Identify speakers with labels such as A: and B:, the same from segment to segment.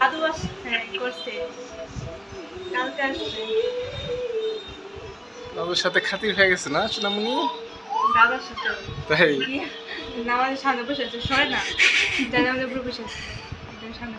A: দাদু হ্যাঁ,
B: দাদুর সাথে খাতির হয়ে গেছে না সোনামণি?
A: দাদার সাথে।
B: তাই?
A: নামাজের সামনে বসে আছে সরে না। জানালার উপরে বসে আছে। সামনে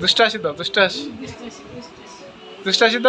B: दुष्टासिद्ध दुष्टासि दुष्टासिद्ध